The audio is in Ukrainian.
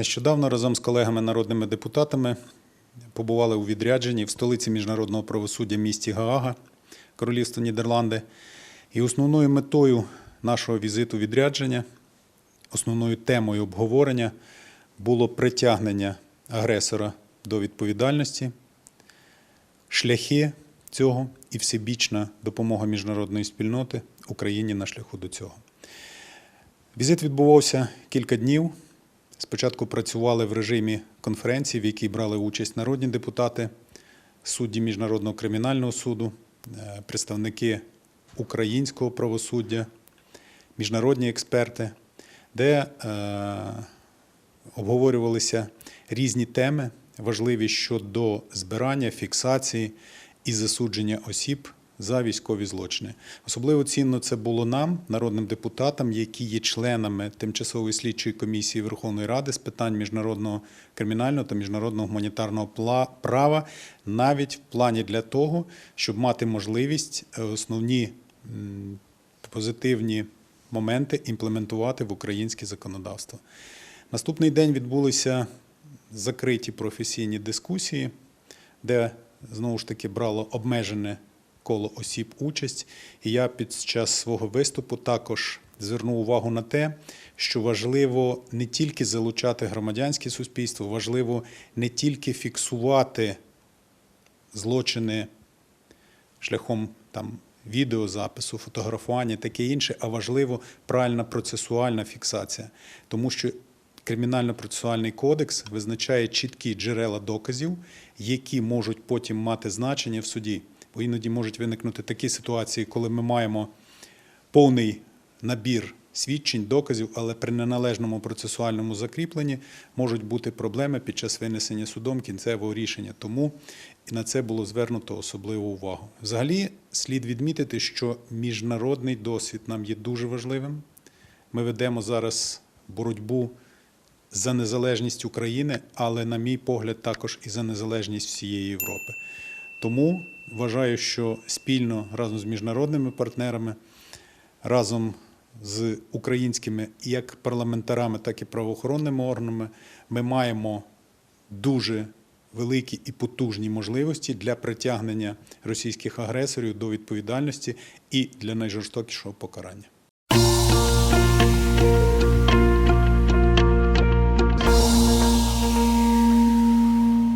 Нещодавно разом з колегами народними депутатами побували у відрядженні в столиці міжнародного правосуддя місті Гаага, Королівство Нідерланди. І основною метою нашого візиту відрядження, основною темою обговорення було притягнення агресора до відповідальності, шляхи цього і всебічна допомога міжнародної спільноти Україні на шляху до цього. Візит відбувався кілька днів. Спочатку працювали в режимі конференції, в якій брали участь народні депутати, судді Міжнародного кримінального суду, е, представники українського правосуддя, міжнародні експерти, де е, обговорювалися різні теми, важливі щодо збирання, фіксації і засудження осіб за військові злочини. Особливо цінно це було нам, народним депутатам, які є членами тимчасової слідчої комісії Верховної Ради з питань міжнародного кримінального та міжнародного гуманітарного права, навіть в плані для того, щоб мати можливість е, основні позитивні моменти імплементувати в українське законодавство. Наступний день відбулися закриті професійні дискусії, де знову ж таки брало обмежене коло осіб участь. І я під час свого виступу також звернув увагу на те, що важливо не тільки залучати громадянське суспільство, важливо не тільки фіксувати злочини шляхом там відеозапису, фотографування, таке інше, а важливо правильна процесуальна фіксація, тому що Кримінально-процесуальний кодекс визначає чіткі джерела доказів, які можуть потім мати значення в суді. Бо іноді можуть виникнути такі ситуації, коли ми маємо повний набір свідчень, доказів, але при неналежному процесуальному закріпленні можуть бути проблеми під час винесення судом кінцевого рішення. Тому і на це було звернуто особливу увагу. Взагалі, слід відмітити, що міжнародний досвід нам є дуже важливим. Ми ведемо зараз боротьбу за незалежність України, але, на мій погляд, також і за незалежність всієї Європи. Тому вважаю, що спільно разом з міжнародними партнерами, разом з українськими як парламентарами, так і правоохоронними органами, ми маємо дуже великі і потужні можливості для притягнення російських агресорів до відповідальності і для найжорстокішого покарання.